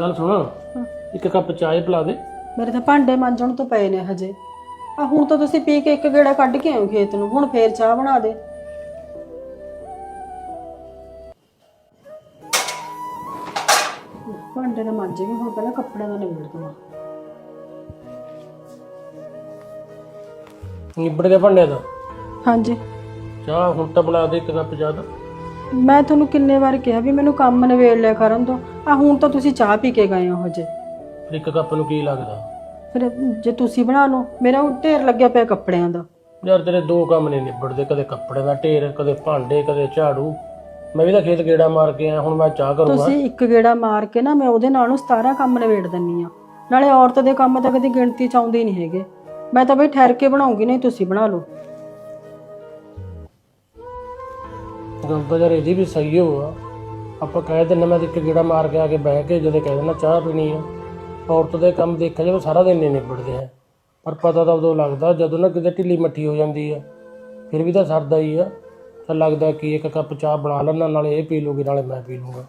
ਗੱਲ ਸੁਣ। ਇੱਕ ਕੱਪ ਚਾਹ ਪਿਲਾ ਦੇ। ਮੇਰੇ ਤਾਂ ਭਾਂਡੇ ਮਾਂਜਣ ਤੋਂ ਪਏ ਨੇ ਹਜੇ। ਆ ਹੁਣ ਤਾਂ ਤੁਸੀਂ ਪੀ ਕੇ ਇੱਕ ਗੇੜਾ ਕੱਢ ਕੇ ਆਇਓ ਖੇਤ ਨੂੰ। ਹੁਣ ਫੇਰ ਚਾਹ ਬਣਾ ਦੇ। ਭਾਂਡੇ ਤਾਂ ਮਾਂਜੇ ਵੀ ਹੁਣ ਪਹਿਲਾਂ ਕੱਪੜਿਆਂ ਦਾ ਨਿਬੜ ਦਵਾਂ। ਨਿਬੜ ਗਿਆ ਭਾਂਡਿਆਂ ਦਾ? ਹਾਂਜੀ। ਚਾਹ ਹੁਣ ਤਾਂ ਬਣਾ ਦੇ ਇੱਕ ਕੱਪ ਚਾਹ ਦਾ ਮੈਂ ਤੁਹਾਨੂੰ ਕਿੰਨੇ ਵਾਰ ਕਿਹਾ ਵੀ ਮੈਨੂੰ ਕੰਮ ਨਵੇੜ ਲਿਆ ਕਰਨ ਤੋਂ। ਆ ਹੁਣ ਤਾਂ ਤੁਸੀਂ ਚਾਹ ਪੀ ਕੇ ਗਏ ਹੋ ਹਜੇ। ਫਿਰ ਇੱਕ ਕੱਪ ਨੂੰ ਕੀ ਲੱਗਦਾ? ਫਿਰ ਜੇ ਤੁਸੀਂ ਬਣਾ ਲਓ ਮੇਰਾ ਹੁਣ ਢੇਰ ਲੱਗਿਆ ਪਿਆ ਕੱਪੜਿਆਂ ਦਾ। ਯਾਰ ਤੇਰੇ ਦੋ ਕੰਮ ਨਹੀਂ ਨਿਬੜਦੇ ਕਦੇ ਕੱਪੜੇ ਦਾ ਢੇਰ ਕਦੇ ਭਾਂਡੇ ਕਦੇ ਝਾੜੂ। ਮੈਂ ਵੀ ਤਾਂ ਖੇਤ ਗੇੜਾ ਮਾਰ ਕੇ ਆਇਆ ਹੁਣ ਮੈਂ ਚਾਹ ਕਰੂੰਗਾ। ਤੁਸੀਂ ਇੱਕ ਗੇੜਾ ਮਾਰ ਕੇ ਨਾ ਮੈਂ ਉਹਦੇ ਨਾਲ ਨੂੰ 17 ਕੰਮ ਨਵੇੜ ਦਿੰਨੀ ਆ। ਨਾਲੇ ਔਰਤ ਦੇ ਕੰਮ ਤਾਂ ਕਦੀ ਗਿਣਤੀ ਚ ਆਉਂਦੇ ਹੀ ਨਹੀਂ ਹੈਗੇ। ਮੈਂ ਤਾਂ ਬਈ ਠਹਿਰ ਕੇ ਬਣਾਉਂਗੀ ਨਹੀਂ ਤੁਸੀਂ ਬਣਾ ਲਓ। ਗੱਲ ਤਾਂ ਯਾਰ ਇਹਦੀ ਵੀ ਸਹੀ ਹੋਆ ਆਪਾਂ ਕਹਿ ਦਿੰਨੇ ਮੈਂ ਤਾਂ ਇੱਕ ਗੇੜਾ ਮਾਰ ਕੇ ਆ ਕੇ ਬਹਿ ਕੇ ਜਦੋਂ ਕਹਿ ਦਿੰਦਾ ਚਾਹ ਪੀਣੀ ਆ। ਔਰਤ ਦੇ ਕੰਮ ਦੇਖਿਆ ਜਾਵੇ ਸਾਰਾ ਦਿਨ ਨਹੀਂ ਨਿਬੜਦੇ ਆ। ਪਰ ਪਤਾ ਤਾਂ ਉਦੋਂ ਲੱਗਦਾ ਜਦੋਂ ਨਾ ਕਿਤੇ ਢਿੱਲੀ ਮੱਠੀ ਹੋ ਜਾਂਦੀ ਆ। ਫਿਰ ਵੀ ਤਾਂ ਸਰਦਾ ਹੀ ਆ। ਤਾਂ ਲੱਗਦਾ ਕਿ ਇੱਕ ਕੱਪ ਚਾਹ ਬਣਾ ਲੈਣਾ ਨਾਲੇ ਇਹ ਪੀ ਲੂਗੀ ਨਾਲੇ ਮੈਂ ਪੀ ਲੂੰਗਾ